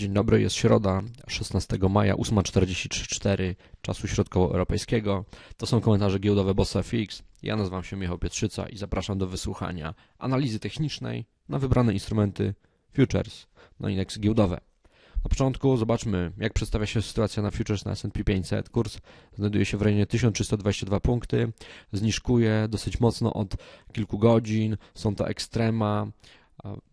Dzień dobry, jest środa, 16 maja, 8.43 czasu środkowoeuropejskiego. To są komentarze giełdowe Bossa Fix. Ja nazywam się Michał Pietrzyca i zapraszam do wysłuchania analizy technicznej na wybrane instrumenty futures na indeksy giełdowe. Na początku zobaczmy, jak przedstawia się sytuacja na futures na S&P 500. Kurs znajduje się w rejonie 1322 punkty, zniżkuje dosyć mocno od kilku godzin. Są to ekstrema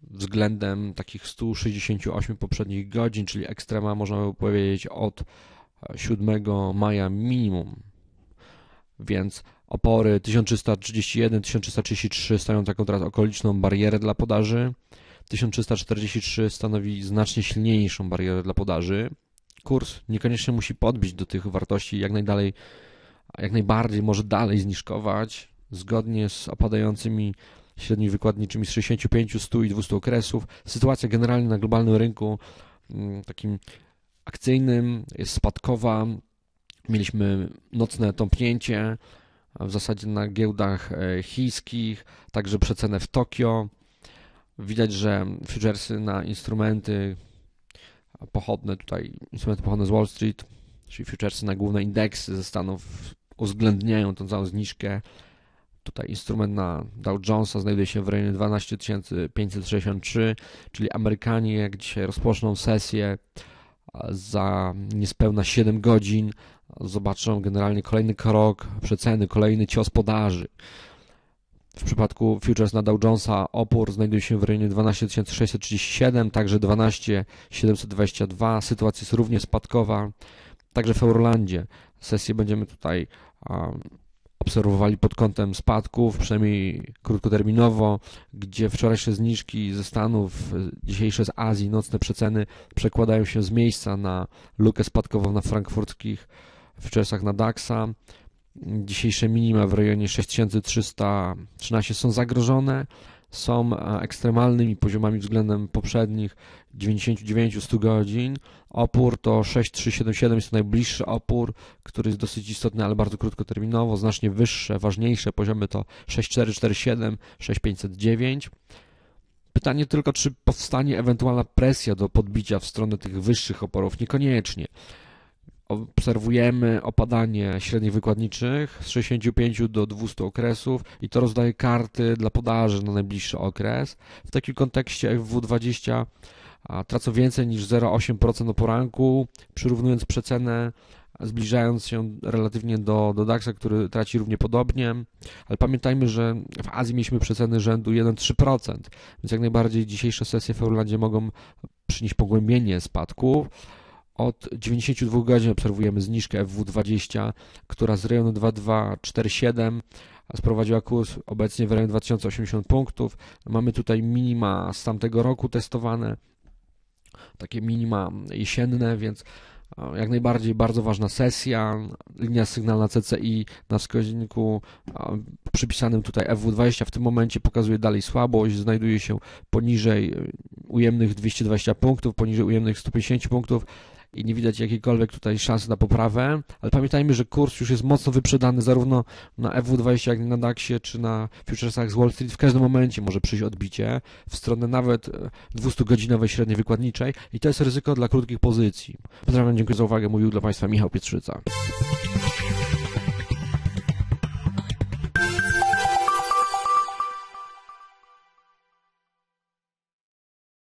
względem takich 168 poprzednich godzin, czyli ekstrema można by powiedzieć od 7 maja minimum. Więc opory 1331, 1333 stają taką teraz okoliczną barierę dla podaży. 1343 stanowi znacznie silniejszą barierę dla podaży. Kurs niekoniecznie musi podbić do tych wartości jak najdalej, jak najbardziej może dalej zniżkować, zgodnie z opadającymi średnimi wykładniczymi z 65, 100 i 200 okresów. Sytuacja generalnie na globalnym rynku mm, takim akcyjnym jest spadkowa. Mieliśmy nocne tąpnięcie w zasadzie na giełdach e, chińskich, także przecenę w Tokio. Widać, że futuresy na instrumenty pochodne tutaj, instrumenty pochodne z Wall Street, czyli futuresy na główne indeksy ze Stanów uwzględniają tą całą zniżkę. Tutaj instrument na Dow Jonesa znajduje się w rejonie 12563, czyli Amerykanie jak dzisiaj rozpoczną sesję za niespełna 7 godzin zobaczą generalnie kolejny krok przeceny, kolejny cios podaży. W przypadku futures na Dow Jonesa opór znajduje się w rejonie 12637, także 12722. Sytuacja jest równie spadkowa. Także w Eurolandzie sesję będziemy tutaj obserwowali pod kątem spadków, przynajmniej krótkoterminowo, gdzie wczorajsze zniżki ze Stanów, dzisiejsze z Azji, nocne przeceny przekładają się z miejsca na lukę spadkową na frankfurckich wczesach na DAX-a. Dzisiejsze minima w rejonie 6313 są zagrożone, są ekstremalnymi poziomami względem poprzednich 99-100 godzin. Opór to 6377 jest to najbliższy opór, który jest dosyć istotny, ale bardzo krótkoterminowo. Znacznie wyższe, ważniejsze poziomy to 6447, 6509. Pytanie tylko, czy powstanie ewentualna presja do podbicia w stronę tych wyższych oporów? Niekoniecznie obserwujemy opadanie średnich wykładniczych z 65 do 200 okresów i to rozdaje karty dla podaży na najbliższy okres. W takim kontekście FW20 tracą więcej niż 0,8% o poranku, przyrównując przecenę, zbliżając się relatywnie do, do DAX-a, który traci równie podobnie, ale pamiętajmy, że w Azji mieliśmy przeceny rzędu 1-3%, więc jak najbardziej dzisiejsze sesje w Eurolandzie mogą przynieść pogłębienie spadków. Od 92 godzin obserwujemy zniżkę FW20, która z rejonu 2247 sprowadziła kurs obecnie w rejonie 2080 punktów. Mamy tutaj minima z tamtego roku testowane, takie minima jesienne, więc jak najbardziej bardzo ważna sesja. Linia sygnalna CCI na wskaźniku przypisanym tutaj FW20 w tym momencie pokazuje dalej słabość, znajduje się poniżej ujemnych 220 punktów, poniżej ujemnych 150 punktów i nie widać jakiejkolwiek tutaj szansy na poprawę, ale pamiętajmy, że kurs już jest mocno wyprzedany zarówno na FW20 jak i na DAXie czy na futuresach z Wall Street. W każdym momencie może przyjść odbicie w stronę nawet 200-godzinowej e, średniej wykładniczej i to jest ryzyko dla krótkich pozycji. Pozdrawiam, dziękuję za uwagę. Mówił dla Państwa Michał Pietrzyca.